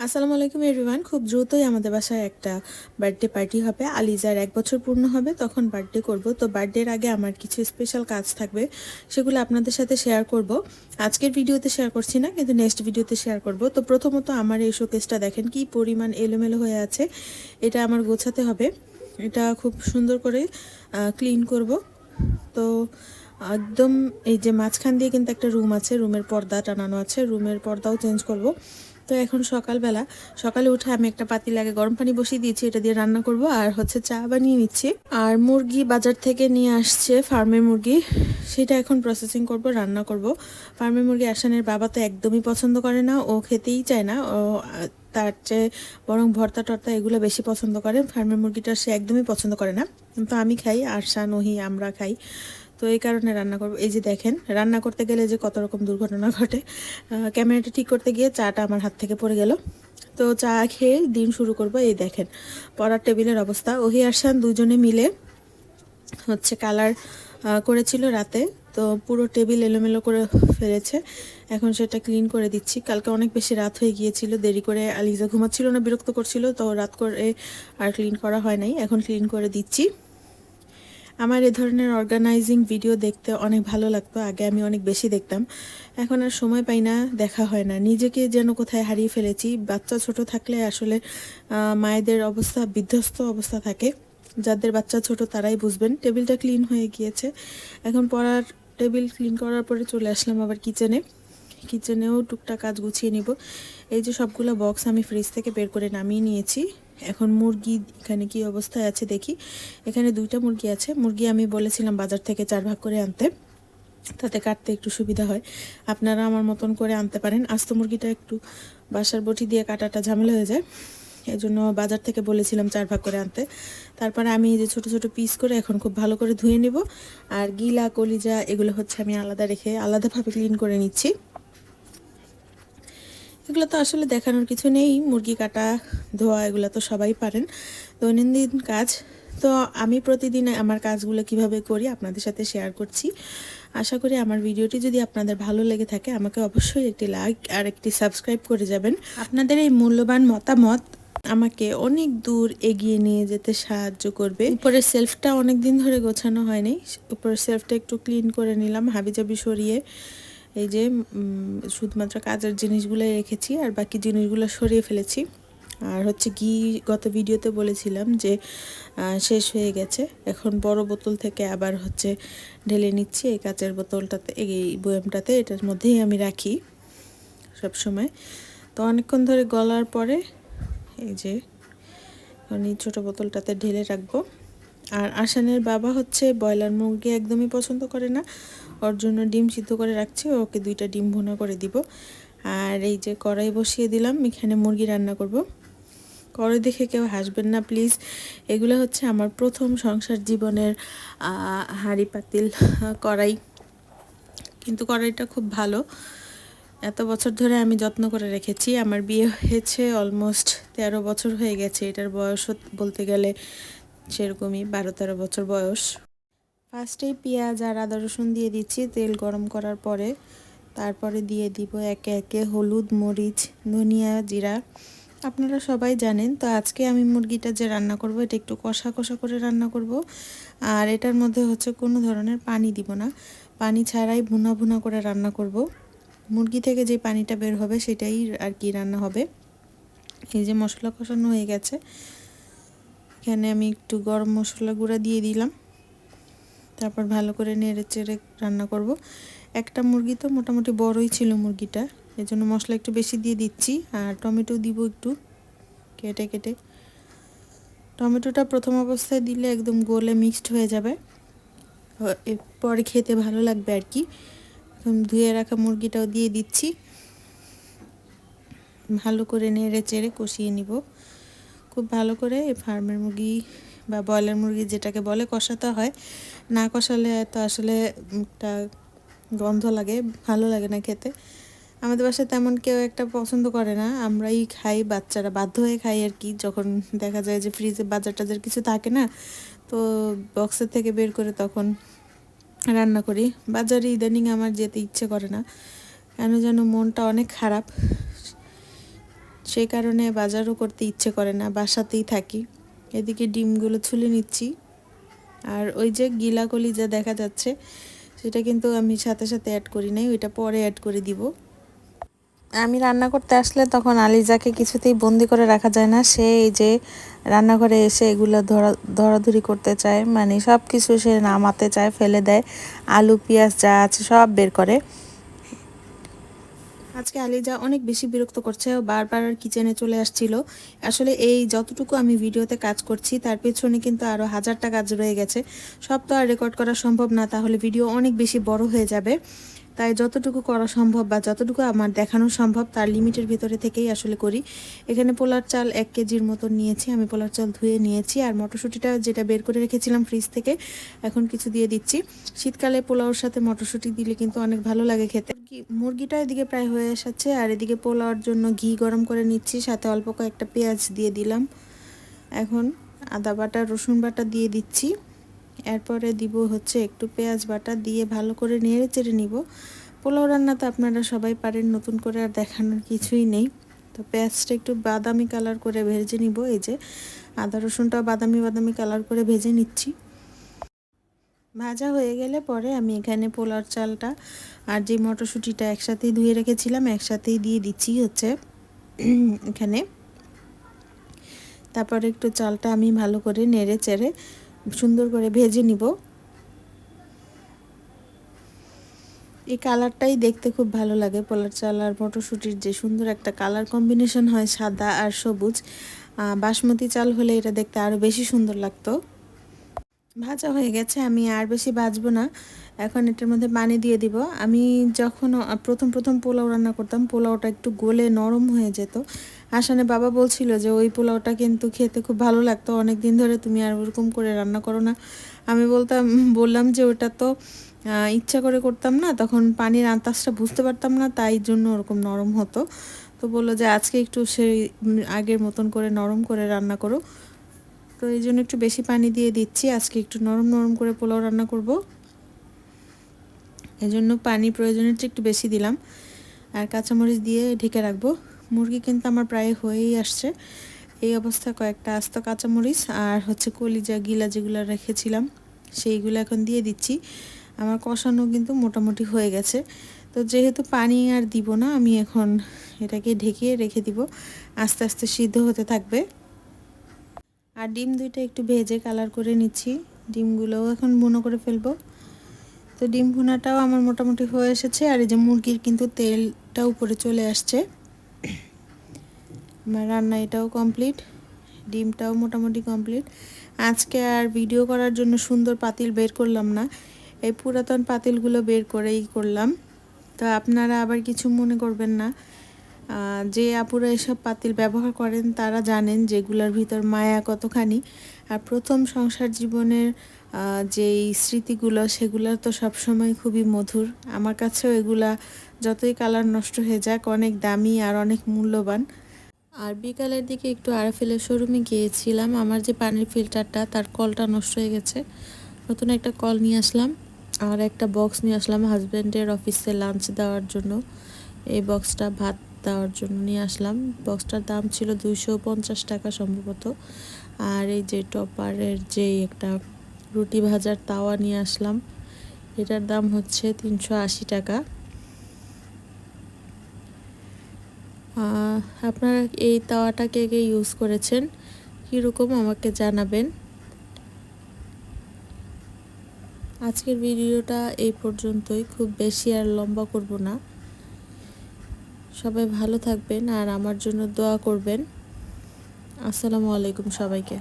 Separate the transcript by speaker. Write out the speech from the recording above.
Speaker 1: আসসালামু আলাইকুম এভরিওয়ান খুব দ্রুতই আমাদের বাসায় একটা বার্থডে পার্টি হবে। আলিজার এক বছর পূর্ণ হবে, তখন বার্থডে করব। তো বার্থডের আগে আমার কিছু স্পেশাল কাজ থাকবে, সেগুলো আপনাদের সাথে শেয়ার করব। আজকের ভিডিওতে শেয়ার করছি না, কিন্তু নেক্সট ভিডিওতে শেয়ার করব। তো প্রথমত আমার এই শোকেসটা দেখেন, কি পরিমাণ এলোমেলো হয়ে আছে, এটা আমার গোছাতে হবে। এটা খুব সুন্দর করে ক্লিন করব। তো একদম এই যে মাঝখান দিয়ে কিন্তু একটা রুম আছে রুমের পর্দা টানানো আছে রুমের পর্দাও চেঞ্জ করব। তো এখন সকালবেলা, সকালে উঠে আমি একটা পাতি লাগে গরম পানি বসিয়ে দিয়েছি, এটা দিয়ে রান্না করব আর হচ্ছে চা বানিয়ে নিচ্ছি। আর মুরগি বাজার থেকে নিয়ে আসছে ফার্মের মুরগি, সেটা এখন প্রসেসিং করব, রান্না করব। ফার্মের মুরগি আসানের বাবা তো একদমই পছন্দ করে না, ও খেতেই চায় না, ও তার চেয়ে বরং ভর্তা টর্তা এগুলো বেশি পছন্দ করে। ফার্মের মুরগিটা সে একদমই পছন্দ করে না। কিন্তু আমি খাই, আরশা, নহি, আমরা খাই। তো এই কারণে রান্না করব। এই যে দেখেন, রান্না করতে গেলে যে কত রকম দুর্ঘটনা ঘটে। ক্যামেরাটা ঠিক করতে গিয়ে চাটা আমার হাত থেকে পড়ে গেল। তো চা খেয়ে দিন শুরু করব। এই দেখেন, পড়ার টেবিলের অবস্থা। ওহি আরশান দুজনে মিলে হচ্ছে কালার করেছিল রাতে। তো পুরো টেবিল এলোমেলো করে ফেলেছে। এখন সেটা ক্লিন করে দিচ্ছি। কালকে অনেক বেশি রাত হয়ে গিয়েছিল, দেরি করে আলিজা ঘুমাচ্ছিল না, বিরক্ত করছিল, তো রাত করে আর ক্লিন করা হয় নাই। এখন ক্লিন করে দিচ্ছি। আমার এ ধরনের অর্গানাইজিং ভিডিও দেখতে অনেক ভালো লাগতো, আগে আমি অনেক বেশি দেখতাম। এখন আর সময় পাই না, দেখা হয় না। নিজেকে যেন কোথায় হারিয়ে ফেলেছি। বাচ্চা ছোট থাকলে আসলে মায়েদের অবস্থা, বিধ্বস্ত অবস্থা থাকে। যাদের বাচ্চা ছোট তারাই বুঝবেন। টেবিলটা ক্লিন হয়ে গিয়েছে। এখন পড়ার টেবিল ক্লিন করার পরে চলে আসলাম আবার কিচেনে কিচেনেও টুকটাক কাজ গুছিয়ে নিব। এই যে সবগুলো বক্স আমি ফ্রিজ থেকে বের করে নামিয়ে নিয়েছি। এখন মুরগি এখানে কি অবস্থায় আছে দেখি। এখানে দুইটা মুরগি আছে। মুরগি আমি বলেছিলাম বাজার থেকে চার ভাগ করে আনতে। তাতে কাটতে একটু সুবিধা হয়। আপনারা আমার মতন করে আনতে পারেন। আস্ত মুরগিটা একটু বাসার বটি দিয়ে কাটাটা ঝামেলা হয়ে যায়। এই জন্য বাজার থেকে বলেছিলাম চার ভাগ করে আনতে। তারপরে আমি যে ছোট ছোট পিস করে এখন খুব ভালো করে ধুয়ে নিব। আর গিলা, কলিজা, এগুলো হচ্ছে আমি আলাদা রেখে আলাদাভাবে ক্লিন করে নিচ্ছি। এগুলো তো আসলে দেখানোর কিছু নেই। মুরগি কাটা, ধোয়া, এগুলো তো সবাই পারেন। দৈনন্দিন কাজ। তো আমি প্রতিদিন আমার কাজগুলো কীভাবে করি আপনাদের সাথে শেয়ার করছি। আশা করি আমার ভিডিওটি যদি আপনাদের ভালো লেগে থাকে, আমাকে অবশ্যই একটি লাইক আর একটি সাবস্ক্রাইব করে যাবেন। আপনাদের এই মূল্যবান মতামত আমাকে অনেক দূর এগিয়ে নিয়ে যেতে সাহায্য করবে। উপরের সেলফটা অনেক দিন ধরে গোছানো হয়নি। উপরের সেলফটা একটু ক্লিন করে নিলাম, হাবিজাবি সরিয়ে এই যে শুধুমাত্র কাজের জিনিসগুলো রেখেছি আর বাকি জিনিসগুলো সরিয়ে ফেলেছি। আর হচ্ছে ঘি গত ভিডিওতে বলেছিলাম যে শেষ হয়ে গেছে। এখন বড় বোতল থেকে আবার হচ্ছে ঢেলে নিচ্ছি। এই কাচের বোতলটাতে, এই বয়ামটাতে, এটার মধ্যেই আমি রাখি সব সময় তো অনেকক্ষণ ধরে গলার পরে এই যে এই ছোটো বোতলটাতে ঢেলে রাখব। আর আসানের বাবা হচ্ছে ব্রয়লার মুরগি একদমই পছন্দ করে না। ওর জন্য ডিম সিদ্ধ করে রাখছি, ওকে দুইটা ডিম ভুনা করে দিব। আর এই যে কড়াই বসিয়ে দিলাম, এখানে মুরগি রান্না করব। কড়াই দেখে কেউ হাসবেন না, প্লিজ। এগুলো হচ্ছে আমার প্রথম সংসার জীবনের হাঁড়ি পাতিল, কড়াই। কিন্তু কড়াইটা খুব ভালো। এত বছর ধরে আমি যত্ন করে রেখেছি। আমার বিয়ে হয়েছে অলমোস্ট তেরো বছর হয়ে গেছে। এটার বয়স বলতে গেলে সেরকমই বারো তেরো বছর বয়স। ফার্স্টেই পেঁয়াজ আর আদা রসুন দিয়ে দিচ্ছি, তেল গরম করার পরে। তারপরে দিয়ে দিব একে একে হলুদ, মরিচ, ধনিয়া জিরা। আপনারা সবাই জানেন, তো আজকে আমি মুরগিটা যে রান্না করব, এটা একটু কষা কষা করে রান্না করব। আর এটার মধ্যে হচ্ছে কোনো ধরনের পানি দিব না। পানি ছাড়াই ভুনা ভুনা করে রান্না করব। মুরগি থেকে যে পানিটা বের হবে সেটাই আর কি রান্না হবে। এই যে মশলা কষানো হয়ে গেছে। এখানে আমি একটু গরম মশলা গুঁড়া দিয়ে দিলাম। তারপর ভালো করে নেড়ে চেড়ে রান্না করব। একটা মুরগি তো মোটামুটি বড়ই ছিল মুরগিটা। এজন্য মশলা একটু বেশি দিয়ে দিচ্ছি। আর টমেটো দিব একটু কেটে কেটে। টমেটোটা প্রথম অবস্থায় দিলে একদম গোলে মিক্সড হয়ে যাবে। পরে খেতে ভালো লাগবে আর কি। ধুয়ে রাখা মুরগিটাও দিয়ে দিচ্ছি। ভালো করে নেড়ে চেড়ে কষিয়ে নিব। খুব ভালো করে ফার্মের মুরগি বা ব্রয়লার মুরগি যেটাকে বলে কষাতে হয়। না কষালে তো আসলে একটা গন্ধ লাগে, ভালো লাগে না খেতে। আমাদের বাসায় তেমন কেউ একটা পছন্দ করে না। আমরাই খাই, বাচ্চারা বাধ্য হয়ে খাই আর কি। যখন দেখা যায় যে ফ্রিজে বাজার টাজার কিছু থাকে না, তো বক্সের থেকে বের করে তখন রান্না করি। বাজারে ইদানিং আমার যেতে ইচ্ছে করে না। কেন যেন মনটা অনেক খারাপ। সেই কারণে বাজারও করতে ইচ্ছে করে না, বাসাতেই থাকি। এদিকে ডিমগুলো ছুলে নিচ্ছি। আর ওই যে গিলা কলিজা দেখা যাচ্ছে, সেটা কিন্তু আমি সাথে সাথে অ্যাড করি নাই, ওইটা পরে অ্যাড করে দিব। আমি রান্না করতে আসলে তখন আলিজাকে কিছুতেই বন্দি করে রাখা যায় না। সে এই যে রান্নাঘরে এসে এগুলো ধরা, ধরাধরি করতে চায় মানে সব কিছু সে নামাতে চায়, ফেলে দেয়। আলু, পেঁয়াজ যা আছে সব বের করে। আজকে আলিজা অনেক বেশি বিরক্ত করছে বারবার কিচেনে চলে আসছিল। আসলে এই যতটুকু আমি ভিডিওতে কাজ করছি, তার পেছনে কিন্তু আরও হাজারটা কাজ রয়ে গেছে। সব তো আর রেকর্ড করা সম্ভব না, তাহলে ভিডিও অনেক বেশি বড় হয়ে যাবে। তাই যতটুকু করা সম্ভব বা যতটুকু আমার দেখানো সম্ভব, তার লিমিটের ভিতরে থেকেই আসলে করি। এখানে পোলার চাল এক কেজির মতন নিয়েছি, আমি পোলার চাল ধুয়ে নিয়েছি আর মটরশুঁটিটা যেটা বের করে রেখেছিলাম ফ্রিজ থেকে, এখন কিছু দিয়ে দিচ্ছি। শীতকালে পোলাওর সাথে মটরশুঁটি দিলে কিন্তু অনেক ভালো লাগে খেতে। মুরগিটা এদিকে প্রায় হয়ে এসেছে আর এদিকে পোলাওয়ার জন্য ঘি গরম করে নিচ্ছি, সাথে অল্প কয়েকটা পেঁয়াজ দিয়ে দিলাম। এখন আদা বাটা, রসুন বাটা দিয়ে দিচ্ছি। এরপরে দিব হচ্ছে একটু পেঁয়াজ বাটা দিয়ে ভালো করে নেড়ে চেড়ে নিব। পোলাও রান্না তো আপনারা সবাই পারেন, নতুন করে আর দেখানোর কিছুই নেই। তো পেঁয়াজটা একটু বাদামি কালার করে ভেজে নিব, এই যে আদা রসুনটা বাদামি বাদামি কালার করে ভেজে নিচ্ছি। ভাজা হয়ে গেলে পরে আমি এখানে পোলার চালটা আর যে মটরশুঁটিটা একসাথেই ধুয়ে রেখেছিলাম, একসাথেই দিয়ে দিচ্ছি হচ্ছে এখানে। তারপরে একটু চালটা আমি ভালো করে নেড়ে চেড়ে সুন্দর করে ভেজে নিব। এই কালারটাই দেখতে খুব ভালো লাগে, পোলার চাল আর মটরশুঁটির যে সুন্দর একটা কালার কম্বিনেশন হয় সাদা আর সবুজ। বাসমতি চাল হলে এটা দেখতে আরও বেশি সুন্দর লাগতো। ভাজা হয়ে গেছে, আমি আর বেশি ভাজবো না। এখন এটার মধ্যে পানি দিয়ে দিব। আমি যখন প্রথম প্রথম পোলাও রান্না করতাম, পোলাওটা একটু গলে নরম হয়ে যেত। আসানে বাবা বলছিল যে, ওই পোলাওটা কিন্তু খেতে খুব ভালো লাগতো অনেক দিন ধরে তুমি আর ওরকম করে রান্না করো না। আমি বলতাম, বললাম যে, ওটা তো ইচ্ছা করে করতাম না, তখন পানির আন্তাজটা বুঝতে পারতাম না, তাই জন্য ওরকম নরম হতো। তো বলল যে, আজকে একটু সেই আগের মতন করে নরম করে রান্না করো। তো এই জন্য একটু বেশি পানি দিয়ে দিচ্ছি। আজকে একটু নরম নরম করে পোলাও রান্না করব। এই জন্য পানি প্রয়োজনের চেয়ে একটু বেশি দিলাম। আর কাঁচামরিচ দিয়ে ঢেকে রাখব। মুরগি কিন্তু আমার প্রায় হয়েই আসছে। এই অবস্থা কয়েকটা আস্ত কাঁচামরিচ আর হচ্ছে কলিজা, গিলা যেগুলো রেখেছিলাম, সেইগুলো এখন দিয়ে দিচ্ছি। আমার কষানো কিন্তু মোটামুটি হয়ে গেছে। তো যেহেতু পানি আর দিব না, আমি এখন এটাকে ঢেকে রেখে দিব। আস্তে আস্তে সিদ্ধ হতে থাকবে। আর ডিম দুইটা একটু ভেজে কালার করে নিচ্ছি। ডিমগুলোও এখন বুনো করে ফেলব। তো ডিম ভুনাটাও আমার মোটামুটি হয়ে এসেছে, আর এই যে মুরগির কিন্তু তেলটা উপরে চলে আসছে। আমার রান্না এটাও কমপ্লিট ডিমটাও মোটামুটি কমপ্লিট আজকে আর ভিডিও করার জন্য সুন্দর পাতিল বের করলাম না। এই পুরাতন পাতিলগুলো বের করেই করলাম। তো আপনারা আবার কিছু মনে করবেন না। যে আপুরা এসব পাতিল ব্যবহার করেন, তারা জানেন যেগুলোর ভিতর মায়া কতখানি। আর প্রথম সংসার জীবনের যেই স্মৃতিগুলো সেগুলো তো সবসময় খুবই মধুর। আমার কাছেও এগুলা যতই কালার নষ্ট হয়ে যাক, অনেক দামি আর অনেক মূল্যবান। আর বিকালের দিকে একটু আরফেলের শোরুমে গিয়েছিলাম। আমার যে পানির ফিল্টারটা, তার কলটা নষ্ট হয়ে গেছে। নতুন একটা কল নিয়ে আসলাম আর একটা বক্স নিয়ে আসলাম হাজব্যান্ডের অফিসে লাঞ্চ দেওয়ার জন্য। এই বক্সটা ভাত দেওয়ার জন্য নিয়ে আসলাম। বক্সটার দাম ছিল দুইশো পঞ্চাশ টাকা সম্ভবত। আর এই যে টপারের যে একটা রুটি ভাজার তাওয়া নিয়ে আসলাম, এটার দাম হচ্ছে তিনশো আশি টাকা। আপনারা এই তাওয়াটা কে কে ইউজ করেছেন, কীরকম আমাকে জানাবেন। আজকের ভিডিওটা এই পর্যন্তই। খুব বেশি আর লম্বা করব না। সবাই ভালো থাকবেন আর আমার জন্য দোয়া করবেন। আসসালামু আলাইকুম সবাইকে।